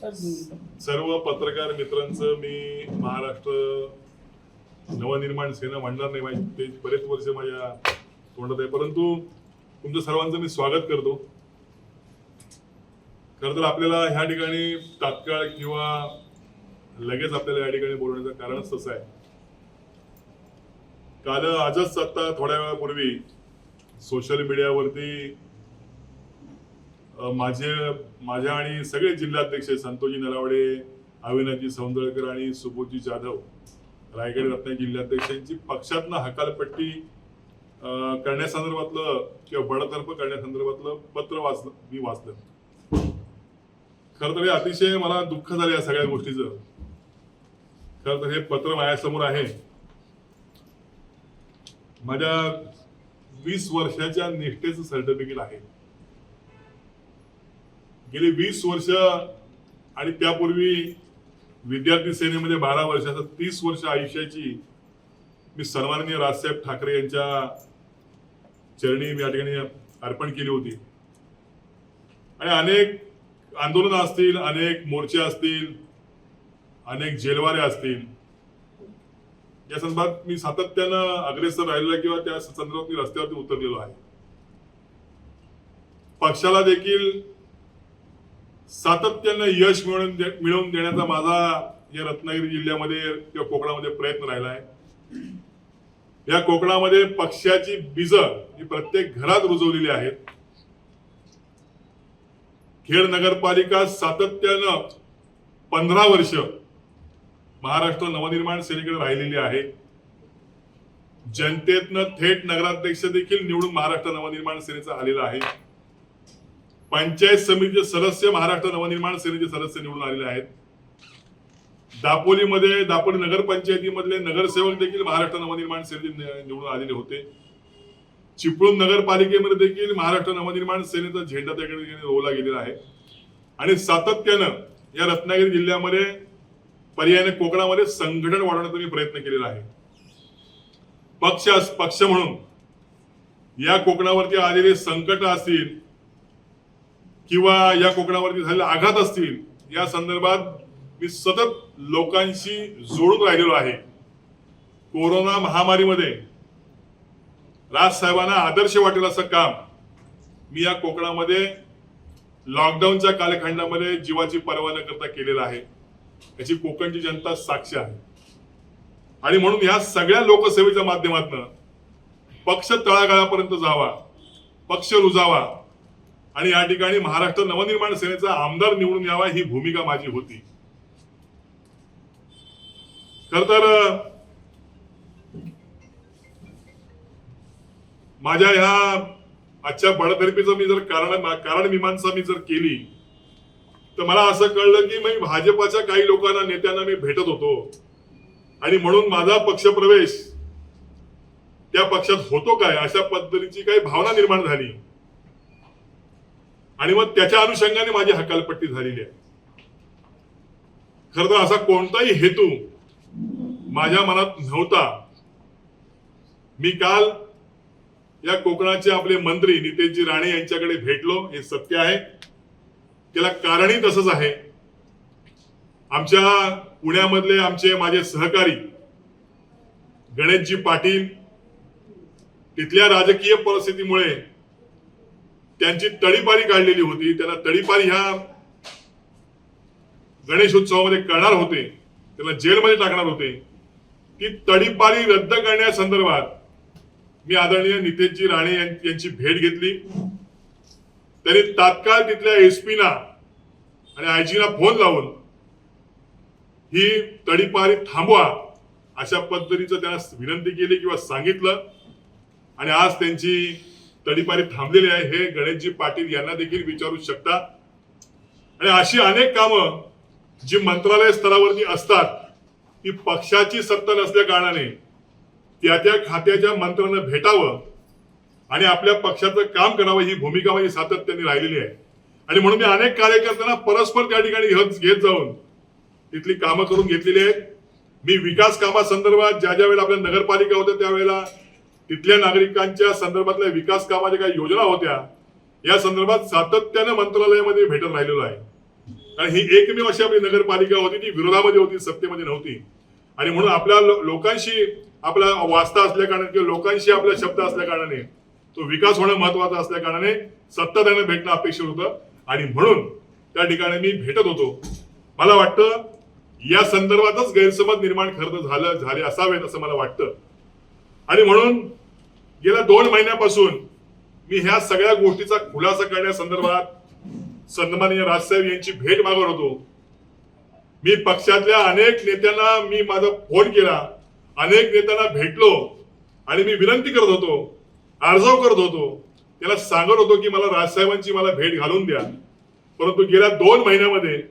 सर्व पत्रकार मित्रांचं मी महाराष्ट्र नवनिर्माण सेना म्हणणार नाही माझी ते बरेच वर्ष माझ्या तोंडात आहे. परंतु तुमचं सर्वांचं मी स्वागत करतो. खर तर आपल्याला ह्या ठिकाणी तात्काळ किंवा लगेच आपल्याला या ठिकाणी बोलवण्याचं कारणच तसं आहे. काल आजच आता थोड्या वेळापूर्वी सोशल मीडियावरती माझे माझ्या आणि सगळे जिल्हाध्यक्ष संतोषी नलावडे अविनाजी सौंदळकर आणि सुबोधजी जाधव रायगड रत्नागिरी जिल्हाध्यक्षांची पक्षातनं हकालपट्टी करण्यासंदर्भातलं किंवा बडतर्फ करण्यासंदर्भातलं पत्र वाचलं मी वाचलं. खरं तर हे अतिशय मला दुःख झालं या सगळ्या गोष्टीचं. खरं तर हे पत्र माझ्यासमोर आहे. माझ्या वीस वर्षाच्या निष्ठेचं सर्टिफिकेट आहे. गेली वीस वर्ष आणि त्यापूर्वी विद्यार्थी सेनेमध्ये बारा वर्षाचं तीस वर्ष आयुष्याची मी सन्माननीय राजसाहेब ठाकरे यांच्या चरणी मी या ठिकाणी अर्पण केली होती. आणि अनेक आंदोलनं असतील अनेक मोर्चे असतील अनेक जेलवारे असतील. या संदर्भात मी सातत्यानं अग्रेसर राहिलेला किंवा त्या संदर्भात मी रस्त्यावरती उतरलेलो आहे. पक्षाला देखील सातत्यानं यश मिळवून दे- मिळवून देण्याचा माझा या रत्नागिरी जिल्ह्यामध्ये किंवा कोकणामध्ये प्रयत्न राहिला आहे या कोकणामध्ये पक्षाची बीज ही प्रत्येक घरात रुजवलेली आहेत. खेड नगरपालिका सातत्यानं पंधरा वर्ष महाराष्ट्र नवनिर्माण सेनेकडे राहिलेली आहे. जनतेतनं थेट नगराध्यक्ष देखील निवडून महाराष्ट्र नवनिर्माण सेनेचा आलेला आहे. पंचायत समितीचे सदस्य महाराष्ट्र नवनिर्माण सेनेचे सदस्य निवडून आलेले आहेत. दापोलीमध्ये दापोली नगरपंचायतीमधले नगरसेवक देखील महाराष्ट्र नवनिर्माण सेनेचे निवडून आलेले होते. चिपळूण नगरपालिकेमध्ये देखील महाराष्ट्र नवनिर्माण सेनेचा झेंडा त्याकडे रोवला गेलेला आहे. आणि सातत्यानं या रत्नागिरी जिल्ह्यामध्ये पर्यायाने कोकणामध्ये संघटन वाढवण्याचा मी प्रयत्न केलेला आहे. पक्ष पक्ष म्हणून या कोकणावरती आलेले संकट असतील किंवा या कोकणावरती झालेले आघात असतील या संदर्भात मी सतत लोकांशी जोडून राहिलेलो आहे. कोरोना महामारीमध्ये राजसाहेबांना आदर्श वाटेल असं काम मी या कोकणामध्ये लॉकडाऊनच्या कालखंडामध्ये जीवाची पर्वा न करता केलेलं आहे. याची कोकणची जनता साक्ष आहे. आणि म्हणून ह्या सगळ्या लोकसेवेच्या माध्यमातून पक्ष तळागाळापर्यंत जावा पक्ष रुजावा आणि या ठिकाणी महाराष्ट्र नवनिर्माण सेनेचा आमदार निवडून यावा ही भूमिका माझी होती. खर तर माझ्या ह्या आजच्या बडतर्फीचं मी जर कारण कारण मीमांसा मी जर केली तर मला असं कळलं की मी भाजपाच्या काही लोकांना नेत्यांना मी भेटत होतो. आणि म्हणून माझा पक्षप्रवेश त्या पक्षात होतो काय अशा पद्धतीची काही भावना निर्माण झाली. आणि मग त्याच्या अनुषंगाने माझी हकालपट्टी झालेली आहे. खर तर असा कोणताही हेतू माझ्या मनात नव्हता. मी काल या कोकणाचे आपले मंत्री नितेशजी राणे यांच्याकडे भेटलो हे सत्य आहे. त्याला कारणही तसंच आहे. आमच्या पुण्यामधले आमचे माझे सहकारी गणेशजी पाटील तिथल्या राजकीय परिस्थितीमुळे त्यांची तडीपारी काढलेली होती. त्याला तळीपारी ह्या गणेशोत्सवामध्ये करणार होते. त्याला जेलमध्ये टाकणार होते. ती तडीपारी रद्द करण्यासंदर्भात मी आदरणीय नितेशजी राणे यांची भेट घेतली. त्यांनी तात्काळ तिथल्या एसपीना आणि आयजीना फोन लावून ही तडीपारी थांबवा अशा पद्धतीचं त्यांना विनंती केली किंवा सांगितलं. आणि आज त्यांची तडीपारी थांबलेले आहे. हे गणेशजी पाटील यांना देखील विचारू शकता. आणि अशी अनेक कामं जी मंत्रालय स्तरावरती असतात ती पक्षाची सत्ता नसल्या कारणाने त्या त्या खात्याच्या मंत्र्यांना भेटावं आणि आपल्या पक्षाचं काम करावं ही भूमिका माझी सातत्याने राहिलेली आहे. आणि म्हणून मी अनेक कार्यकर्त्यांना परस्पर त्या ठिकाणी घेत घेत जाऊन तिथली कामं करून घेतलेली आहेत. मी विकास कामासंदर्भात ज्या ज्या वेळेला आपल्या नगरपालिका होत्या त्यावेळेला तिथल्या नागरिकांच्या संदर्भातल्या विकास कामाच्या काही योजना होत्या या संदर्भात सातत्यानं मंत्रालयामध्ये भेटत राहिलेलो आहे. कारण ही एकमेव अशी आपली नगरपालिका होती ती विरोधामध्ये होती सत्तेमध्ये नव्हती. आणि म्हणून आपल्या लोकांशी आपला वास्ता असल्या कारणाने किंवा लोकांशी आपला शब्द असल्या कारणाने तो विकास होणं महत्त्वाचा असल्या कारणाने सत्ता भेटणं अपेक्षित होतं. आणि म्हणून त्या ठिकाणी मी भेटत होतो. मला वाटतं या संदर्भातच गैरसमज निर्माण खरं झालं झाले असावेत असं मला वाटतं. आणि म्हणून गेल्या दोन महिन्यापासून मी ह्या सगळ्या गोष्टीचा खुलासा करण्यासंदर्भात सन्माननीय राजसाहेब यांची भेट मागत होतो. मी पक्षातल्या अनेक नेत्यांना मी माझा फोन केला अनेक नेत्यांना भेटलो आणि मी विनंती करत होतो अर्जव करत होतो. त्याला सांगत होतो की मला राजसाहेबांची मला भेट घालून द्या. परंतु गेल्या दोन महिन्यामध्ये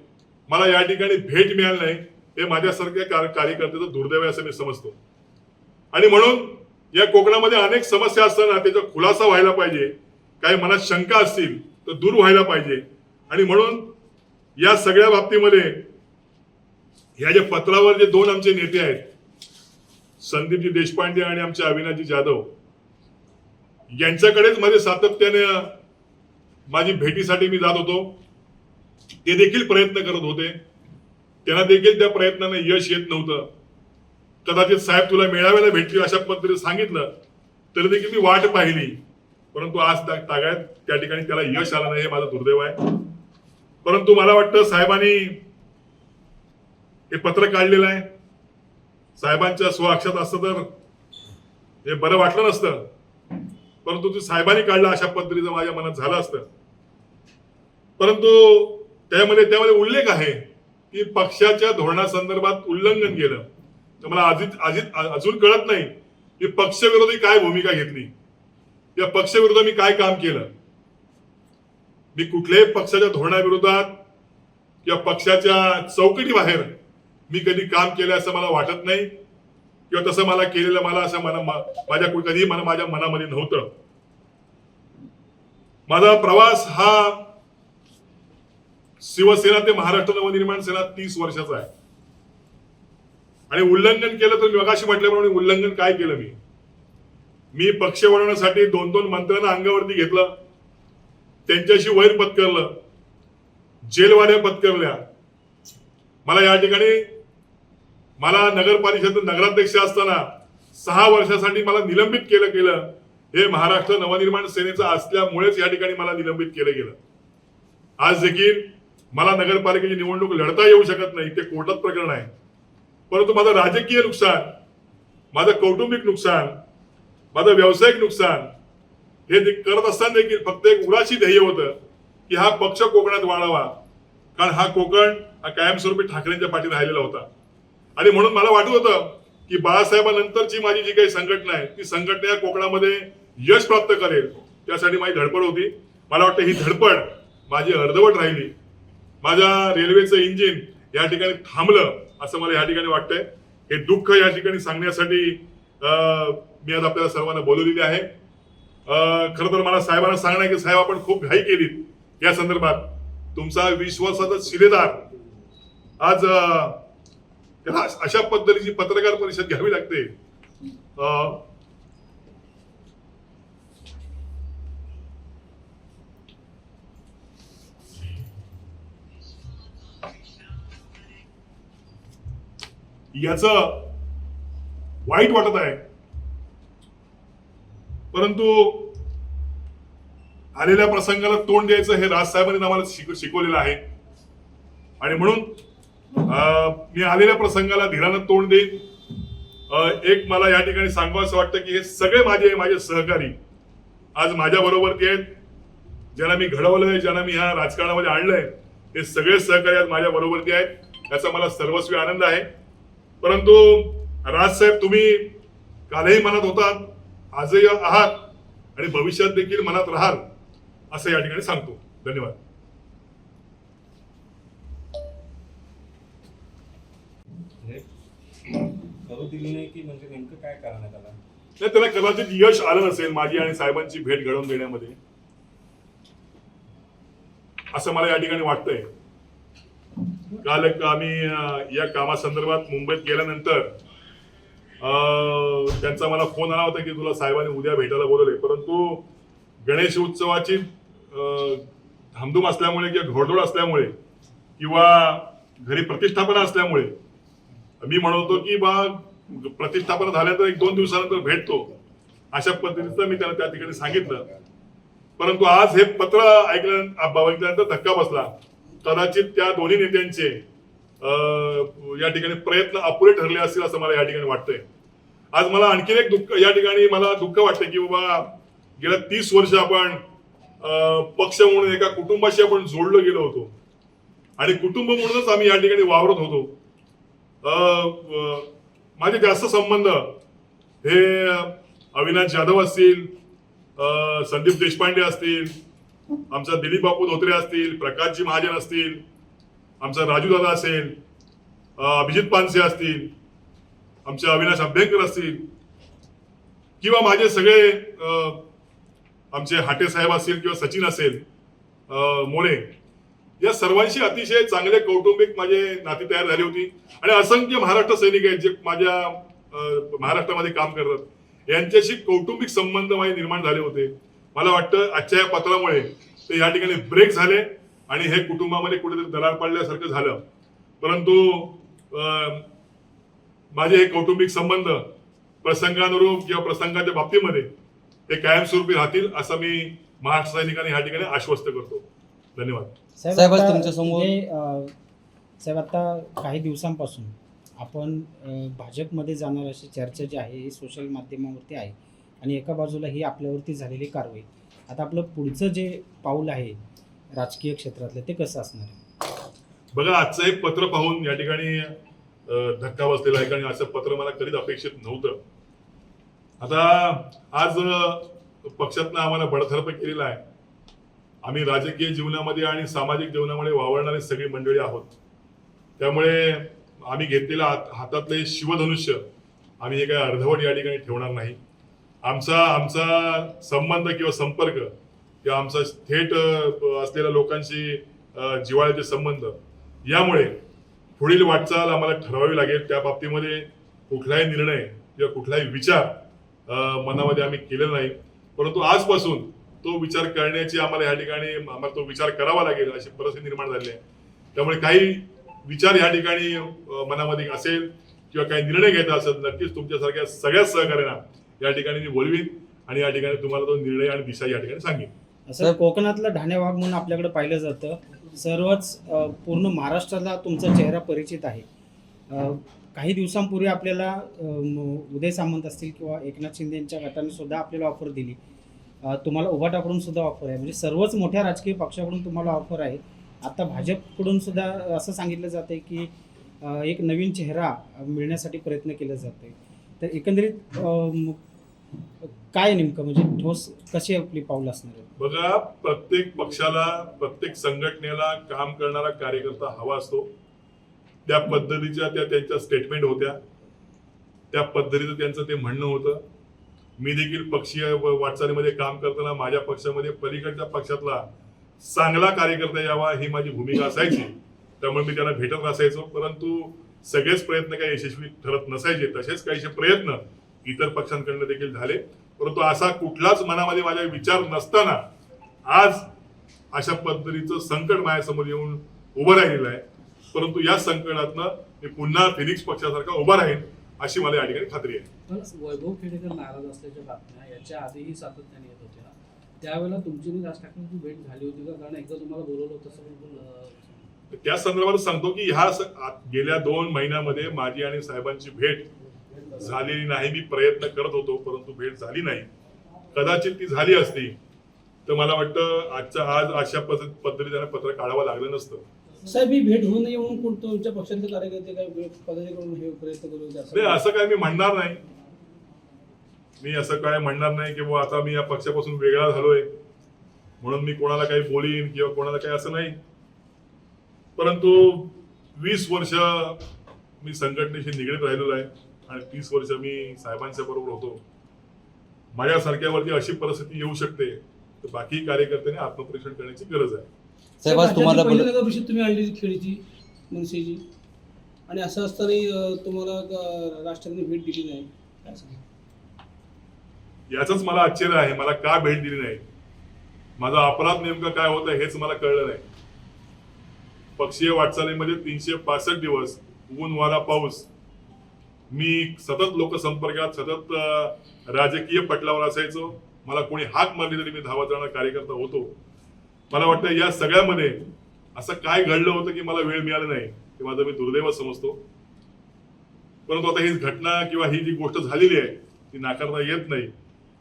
मला या ठिकाणी भेट मिळाली नाही. हे माझ्यासारख्या कार्यकर्त्याचं दुर्दैव आहे असं मी समजतो. आणि म्हणून या कोकणामध्ये अनेक समस्या असताना त्याचा खुलासा व्हायला पाहिजे. काही मनात शंका असतील तर दूर व्हायला पाहिजे. आणि म्हणून या सगळ्या बाबतीमध्ये ह्या ज्या पत्रावर जे दोन आमचे नेते आहेत संदीपजी देशपांडे आणि आमचे अविनाशजी जाधव यांच्याकडेच माझे सातत्याने माझी भेटीसाठी मी जात होतो. ते देखील प्रयत्न करत होते. त्यांना देखील त्या प्रयत्नाने यश येत नव्हतं. कदाचित साहेब तुला मेळाव्याला भेटतील अशा पद्धतीने सांगितलं तरी देखील मी वाट पाहिली. परंतु आज तागायत त्या ठिकाणी त्याला यश आलं नाही हे माझं दुर्दैव आहे. परंतु मला वाटतं साहेबांनी हे पत्र काढलेलं आहे. साहेबांच्या स्वअक्षात असतं तर हे बरं वाटलं नसतं. परंतु ते साहेबांनी काढलं अशा पद्धतीचं माझ्या मनात झालं असतं. परंतु त्यामध्ये त्यामध्ये उल्लेख आहे की पक्षाच्या धोरणासंदर्भात उल्लंघन केलं. तर मला अजित अजित अजून कळत नाही की पक्षविरोधी काय भूमिका घेतली. या पक्षविरोधात मी काय काम केलं? मी कुठल्याही पक्षाच्या धोरणाविरोधात किंवा पक्षाच्या चौकटी बाहेर मी कधी काम केलं असं मला वाटत नाही किंवा तसं मला केलेलं मला असं मना माझ्या कधीही मला माझ्या मनामध्ये नव्हतं. माझा प्रवास हा शिवसेना ते महाराष्ट्र नवनिर्माण सेना तीस वर्षाचा आहे. आणि उल्लंघन केलं तर मगाशी म्हटल्याप्रमाणे उल्लंघन काय केलं मी? मी पक्ष वळवण्यासाठी दोन दोन मंत्र्यांना अंगावरती घेतलं. त्यांच्याशी वैर पत्करलं. जेलवाड्या पत्करल्या. मला या ठिकाणी मला नगर परिषद नगराध्यक्ष असताना सहा वर्षासाठी मला निलंबित केलं गेलं. हे महाराष्ट्र नवनिर्माण सेनेचं असल्यामुळेच या ठिकाणी मला निलंबित केलं गेलं. आज देखील मला नगरपालिकेची निवडणूक लढता येऊ शकत नाही. ते कोर्टात प्रकरण आहे. परंतु माझं राजकीय नुकसान माझं कौटुंबिक नुकसान माझं व्यावसायिक नुकसान हे करत असताना देखील फक्त एक उराशी ध्येय होतं की हा पक्ष कोकणात वाढावा. कारण हा कोकण हा कायमस्वरूपी ठाकरेंच्या पाठी राहिलेला होता. आणि म्हणून मला वाटत होतं की बाळासाहेबांनंतरची माझी जी काही संघटना आहे ती संघटना या कोकणामध्ये यश प्राप्त करेल त्यासाठी माझी धडपड होती. मला वाटतं ही धडपड माझी अर्धवट राहिली. माझ्या रेल्वेचं इंजिन या ठिकाणी थांबलं. असं मला या ठिकाणी वाटतंय. हे दुःख या ठिकाणी सांगण्यासाठी मी आज आपल्याला सर्वांना बोलवलेली आहे. खरं तर मला साहेबांना सांगणं आहे की साहेब आपण खूप घाई केलीत. या संदर्भात तुमचा विश्वासाचा शिलेदार आज त्याला अशा पद्धतीची पत्रकार परिषद घ्यावी लागते. याच वाईट वाटत आहे. परंतु आलेल्या प्रसंगाला तोंड द्यायचं हे राजसाहेबांनी आम्हाला शिकवलेलं आहे. आणि म्हणून मी आलेल्या प्रसंगाला धीरानं तोंड देईन. एक मला या ठिकाणी सांगावं असं वाटतं की हे सगळे माझे माझे सहकारी आज माझ्या बरोबरती आहेत. ज्यांना मी घडवलंय ज्यांना मी ह्या राजकारणामध्ये आणलंय हे सगळे सहकारी आज माझ्या बरोबरती आहेत. याचा मला सर्वस्वी आनंद आहे. परंतु राजसाहेब तुम्ही कालही मनात होतात आजही आहात आणि भविष्यात देखील मनात राहाल असं या ठिकाणी सांगतो. धन्यवाद. की काय नाही त्याला कदाचित यश आलं नसेल माझी आणि साहेबांची भेट घडवून देण्यामध्ये. असं मला या ठिकाणी वाटतंय. काल आम्ही या कामासंदर्भात मुंबईत गेल्यानंतर त्यांचा मला फोन आला होता की तुला साहेबांनी उद्या भेटायला बोलवले. परंतु गणेश उत्सवाची धामधूम असल्यामुळे किंवा घोडदोड असल्यामुळे किंवा घरी प्रतिष्ठापना असल्यामुळे मी म्हणतो की बा प्रतिष्ठापना झाल्यानंतर एक दोन दिवसानंतर भेटतो. अशा पद्धतीचं मी त्यांना त्या ठिकाणी सांगितलं. परंतु आज हे पत्र ऐकल्या बघितल्यानंतर धक्का बसला. कदाचित त्या दोन्ही नेत्यांचे या ठिकाणी प्रयत्न अपुरे ठरले असतील असं मला या ठिकाणी वाटतंय. आज मला आणखीन एक दुःख या ठिकाणी मला दुःख वाटतं की बाबा गेल्या तीस वर्ष आपण पक्ष म्हणून एका कुटुंबाशी आपण जोडलो गेलो होतो. आणि कुटुंब म्हणूनच आम्ही या ठिकाणी वावरत होतो. माझे जास्त संबंध हे अविनाश जाधव असतील संदीप देशपांडे असतील आमचा दिलीप बापू धोत्रे असतील प्रकाशजी महाजन असतील आमचा राजूदादा असेल अभिजित पानसे असतील आमचे अविनाश अभ्यंकर असतील किंवा माझे सगळे आमचे हाटे साहेब असतील किंवा सचिन असेल अं, या सर्वांशी अतिशय चांगले कौटुंबिक माझे नाती तयार झाली होती. आणि असंख्य महाराष्ट्र सैनिक आहेत जे माझ्या महाराष्ट्रामध्ये काम करतात. यांच्याशी कौटुंबिक संबंध माझे निर्माण झाले होते. मला वाटतं आजच्या या पत्रामुळे ते या ठिकाणी ब्रेक झाले आणि हे कुटुंबामध्ये कुठेतरी दरार पडल्यासारखं झालं. परंतु अं, माझे हे कौटुंबिक संबंध प्रसंगानुरूप किंवा प्रसंगाच्या बाबतीमध्ये हे कायमस्वरूपी राहतील असं मी महाराष्ट्र सैनिकांना या ठिकाणी आश्वस्त करतो. धन्यवाद. साहेब, जे, अं, साहेब आता काही दिवसांपासून आपण भाजपमध्ये जाणार अशी चर्चा जी आहे ही सोशल माध्यमावरती आहे. आणि एका बाजूला ही आपल्यावरती झालेली कारवाई. आता आपलं पुढचं जे पाऊल आहे राजकीय क्षेत्रातलं ते कसं असणार आहे? बघा आजचं एक पत्र पाहून या ठिकाणी धक्का बसलेला आहे कारण असं पत्र मला कधीच अपेक्षित नव्हतं. आता आज पक्षातनं आम्हाला बडथर्प केलेला आहे. आम्ही राजकीय जीवनामध्ये आणि सामाजिक जीवनामध्ये वावरणारी सगळी मंडळी आहोत. त्यामुळे आम्ही घेतलेलं हातातले शिवधनुष्य आम्ही हे काय अर्धवट या ठिकाणी ठेवणार नाही. आमचा आमचा संबंध किंवा संपर्क किंवा आमचा थेट असलेल्या लोकांशी जिवाळ्याचे जिव्हाळ्याचे संबंध यामुळे पुढील वाटचाल आम्हाला ठरवावी लागेल. त्या बाबतीमध्ये कुठलाही निर्णय किंवा कुठलाही विचार मनामध्ये आम्ही केलेला नाही. परंतु आजपासून तो विचार करण्याची आम्हाला या ठिकाणी आम्हाला तो विचार करावा लागेल अशी परिस्थिती निर्माण झाली आहे. त्यामुळे काही विचार या ठिकाणी मनामध्ये असेल किंवा काही निर्णय घ्यायचा असेल नक्कीच तुमच्यासारख्या सगळ्याच सहकार्यांना या ठिकाणी मी बोलवीन आणि या ठिकाणी तुम्हाला तो निर्णय आणि दिशा या ठिकाणी सांगेन. असं कोकणातला कोकणातलं ढाणे वाघ म्हणून आपल्याकडे पाहिलं जातं सर्वच पूर्ण महाराष्ट्राला तुमचा चेहरा परिचित आहे. काही दिवसांपूर्वी आपल्याला उदय सामंत असतील किंवा एकनाथ शिंदे यांच्या गटाने सुद्धा आपल्याला ऑफर दिली. तुम्हाला उभाटाकडून सुद्धा ऑफर आहे. म्हणजे सर्वच मोठ्या राजकीय पक्षाकडून तुम्हाला ऑफर आहे. आता भाजपकडून सुद्धा असं सांगितलं जातं आहे की एक नवीन चेहरा मिळण्यासाठी प्रयत्न केले जाते तर एकंदरीत अं, काय नेमकं म्हणजे ठोस कशी आपली पाऊल असणार बघा प्रत्येक पक्षाला प्रत्येक संघटनेला काम करणारा कार्यकर्ता हवा असतो. त्या पद्धतीच्या त्या त्यांच्या स्टेटमेंट होत्या. त्या पद्धतीचं त्यांचं ते म्हणणं होतं. मी देखील पक्षीय व- वाटचालीमध्ये काम करताना माझ्या पक्षामध्ये पलीकडच्या पक्षातला चांगला कार्यकर्ता यावा ही माझी भूमिका असायची. त्यामुळे मी त्यांना भेटत असायचो परंतु सगळेच प्रयत्न काही यशस्वी ठरत नसायचे तसेच काहीशे प्रयत्न इतर पक्षांकडनं देखील झाले. परंतु असा कुठलाच मनामध्ये माझ्या विचार नसताना आज अशा पद्धतीचं संकट माझ्यासमोर येऊन उभं राहिलेलं आहे. परंतु या संकटातनं मी पुन्हा फिनिक्स पक्षासारखा उभा राहीन अशी मला या ठिकाणी खात्री आहे. वैभव खेडेकर नाराज असल्याच्या बातम्या याच्या आधीही सातत्याने येत होत्या. त्यावेळेला तुमची राज ठाकरेंची भेट झाली होती का? कारण एकदा तुम्हाला बोलवलं होतं त्या संदर्भात सांगतो की ह्या गेल्या दोन महिन्यामध्ये माझी आणि साहेबांची भेट झालेली नाही. मी प्रयत्न करत होतो परंतु भेट झाली नाही. कदाचित ती झाली असती तर मला वाटतं आजच्या आज अशा पद्ध- पद्धतीने पत्र काढावं लागलं नसतं. साहेब ही भेट होऊ नये म्हणून कोण तुमच्या पक्षातले कार्यकर्ते काय पदाधिकारी हे प्रयत्न करू नाही असं काय मी म्हणणार नाही. मी असं काय म्हणणार नाही की आता मी या पक्षापासून वेगळा झालोय. म्हणून मी कोणाला काही बोलीन किंवा कोणाला काही असं नाही. परंतु वीस वर्ष मी संघटनेशी निगडीत राहिलेलो आहे आणि तीस वर्ष मी साहेबांच्या बरोबर होतो. माझ्यासारख्यावरती अशी परिस्थिती येऊ शकते तर बाकी कार्यकर्त्यांनी आत्मपरीक्षण करण्याची गरज आहे. साहेब आज तुम्हाला तुम्ही आणली खेळीची मनसेची आणि असं असतानाही अं, तुम्हाला राष्ट्राने भेट दिली नाही. याचंच मला आश्चर्य आहे. मला का भेट दिली नाही? माझा अपराध नेमका काय होता हेच मला कळलं नाही. पक्षीय वाटचालीमध्ये तीनशे पासष्ट दिवस ऊन वारा पाऊस. मी सतत लोकसंपर्कात सतत राजकीय पटलावर असायचो. मला कोणी हाक मारली तरी मी धावत जाणारा कार्यकर्ता होतो. मला वाटतं या सगळ्यामध्ये असं काय घडलं होतं की मला वेळ मिळाला नाही ते माझं मी दुर्दैव समजतो. परंतु आता ही घटना किंवा ही जी गोष्ट झालेली आहे ती नाकारता येत नाही.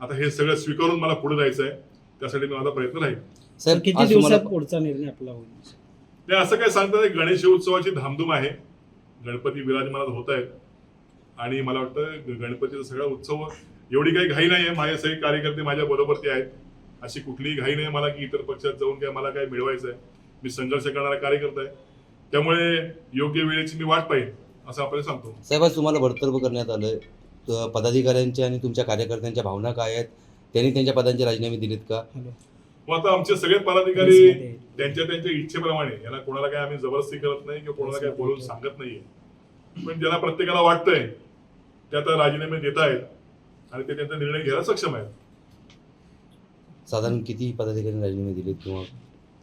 आता हे सगळं स्वीकारून मला पुढे जायचं आहे त्यासाठी मी माझा प्रयत्न राहील. सर किती दिवसात पुढचा निर्णय आपला होईल? नाही असं काय सांगतात गणेश उत्सवाची धामधूम आहे. गणपती विराजमानात होत आहेत. आणि मला वाटतं ग- गणपतीचा सगळा उत्सव एवढी काही घाई नाही आहे माझे सगळे कार्यकर्ते माझ्या बरोबर ते आहेत. अशी कुठलीही घाई नाही मला की इतर पक्षात जाऊन काय मला काय मिळवायचं आहे मी संघर्ष करणारा कार्यकर्ता आहे. त्यामुळे योग्य वेळेची मी वाट पाहिजे असं आपल्याला सांगतो. साहेब आज तुम्हाला बडतर्फ करण्यात आलं त- पदाधिकाऱ्यांच्या आणि तुमच्या कार्यकर्त्यांच्या भावना काय आहेत? त्यांनी त्यांच्या पदांचे राजीनामे दिलेत का? मग आता आमचे सगळे पदाधिकारी. त्यांच्या त्यांच्या इच्छेप्रमाणे यांना कोणाला काय आम्ही जबरदस्ती करत नाही किंवा कोणाला काय बोलून सांगत नाहीये. पण ज्यांना प्रत्येकाला वाटतंय ते आता राजीनामे देत आहेत आणि ते त्यांचा निर्णय घ्यायला सक्षम आहेत. साधारण किती पदाधिकाऱ्यांनी राजीनामे दिलेत किंवा?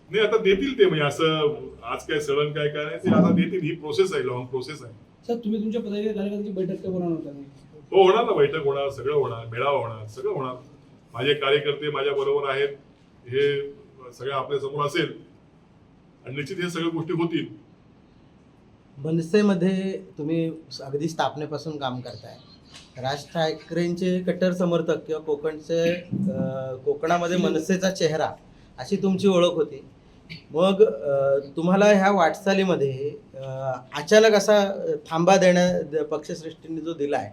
नाही आता देतील ते म्हणजे असं आज काय सडन काय काय नाही ते आता देतील. ही प्रोसेस आहे लॉंग प्रोसेस आहे. सर तुम्ही तुमच्या पदाधिकारी कार्यकर्त्यांची बैठक का बोलवणार होता नाही? हो होणार ना बैठक होणार सगळं होणार मेळावा होणार सगळं होणार. माझे कार्यकर्ते माझ्या बरोबर आहेत. हे सगळं आपल्यासमोर असेल आणि निश्चित हे सगळ्या गोष्टी होतील. मनसेमध्ये तुम्ही अगदी स्थापनेपासून काम करताय. राज ठाकरेंचे कट्टर समर्थक किंवा कोकणचे कोकणामध्ये मनसेचा चेहरा अशी तुमची ओळख होती. मग तुम्हाला ह्या वाटचालीमध्ये अचानक असा थांबा देण्या पक्षश्रेष्ठींनी जो दिला आहे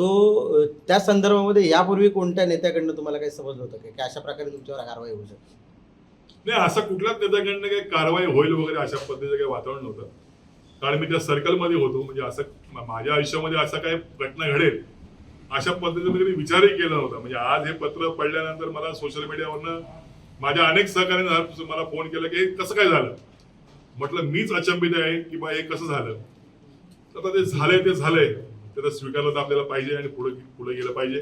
तो त्या संदर्भामध्ये यापूर्वी कोणत्या नेत्याकडनं तुम्हाला काही समजलं होतं? की अशा प्रकारे तुमच्यावर कारवाई होऊ शकते? नाही असं कुठल्याच नेत्याकडनं काही कारवाई होईल वगैरे अशा पद्धतीचं काही वातावरण नव्हतं. कारण मी त्या सर्कलमध्ये होतो म्हणजे असं माझ्या आयुष्यामध्ये असं काही घटना घडेल अशा पद्धतीने कधी विचारही केला नव्हता. म्हणजे आज हे पत्र पडल्यानंतर मला सोशल मीडियावरनं माझ्या अनेक सहकार्याने मला फोन केला की हे कसं काय झालं? म्हटलं मीच अचंबित आहे की बा हे कसं झालं? तर आता ते झालंय ते झालंय. ते तर स्वीकारलं तर आपल्याला पाहिजे आणि पुढे पुढे गेलं पाहिजे.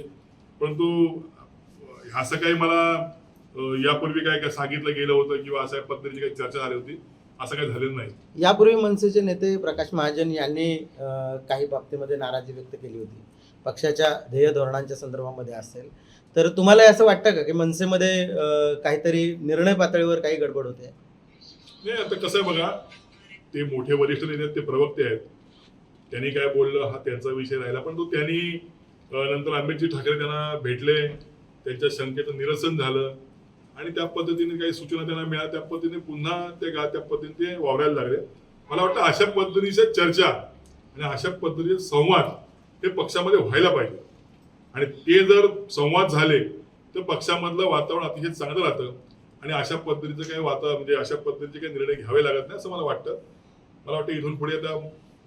परंतु असं काही मला यापूर्वी काय काय सांगितलं गेलं होतं किंवा अशा पद्धतीची काही चर्चा झाली होती असं काही झालेलं नाही. यापूर्वी मनसेचे नेते प्रकाश महाजन यांनी काही बाबतीमध्ये नाराजी व्यक्त केली होती. पक्षाच्या ध्येय धोरणांच्या संदर्भामध्ये असेल. तर तुम्हाला असं वाटतं का की मनसेमध्ये काहीतरी निर्णय पातळीवर काही गडबड होते? नाही आता कसं आहे बघा ते मोठे वरिष्ठ नेते ते प्रवक्ते आहेत. त्यांनी काय बोललं हा त्यांचा विषय राहिला. पण तो त्यांनी नंतर आंबेडजी ठाकरे त्यांना भेटले. त्यांच्या शंकेचं निरसन झालं. आणि त्या पद्धतीने काही सूचना त्यांना मिळाल्या. त्या पद्धतीने पुन्हा ते गा त्या पद्धतीने ते वावरायला लागले. मला वाटतं अशा पद्धतीच्या चर्चा आणि अशा पद्धतीचे संवाद हे पक्षामध्ये व्हायला पाहिजे. आणि ते जर संवाद झाले तर पक्षामधलं वातावरण अतिशय चांगलं राहतं. आणि अशा पद्धतीचं काही वातावरण म्हणजे अशा पद्धतीचे काही निर्णय घ्यावे लागत नाही असं मला वाटतं. मला वाटतं इथून पुढे आता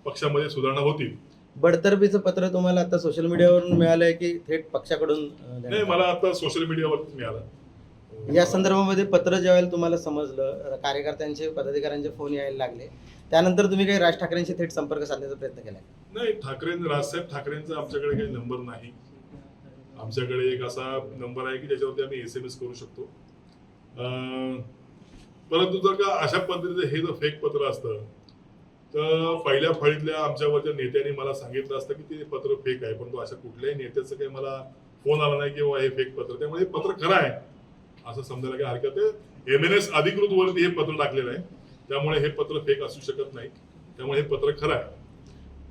पक्षामध्ये सुधारणा होतील. बडतर्फीचं पत्र तुम्हाला आता सोशल मीडियावरून मिळालंय की थेट पक्षाकडून नाही मला आता सोशल मीडियावरच मिळालं? या संदर्भामध्ये पत्र ज्यावेळेला तुम्हाला समजलं कार्यकर्त्यांचे पदाधिकाऱ्यांचे फोन यायला लागले. त्यानंतर तुम्ही काही राज ठाकरेंशी थेट संपर्क साधण्याचा प्रयत्न केलाय? नाही ठाकरे राजसाहेब ठाकरेंचा आमच्याकडे काही नंबर नाही. आमच्याकडे एक असा नंबर आहे की ज्याच्यावरती आम्ही एस एम एस करू शकतो. परंतु जर का अशा पद्धतीचं हे जर फेक पत्र असतं तर पहिल्या फळीतल्या आमच्यावरच्या नेत्यांनी मला सांगितलं असतं की ते पत्र फेक आहे परंतु अशा कुठल्याही नेत्याचं काही मला फोन आला नाही किंवा हे फेक पत्र. त्यामुळे हे पत्र खरं आहे असं समजायला काही हरकत आहे एम एन एस अधिकृत वरती हे पत्र टाकलेलं आहे. त्यामुळे हे पत्र फेक असू शकत नाही. त्यामुळे हे पत्र खरं आहे.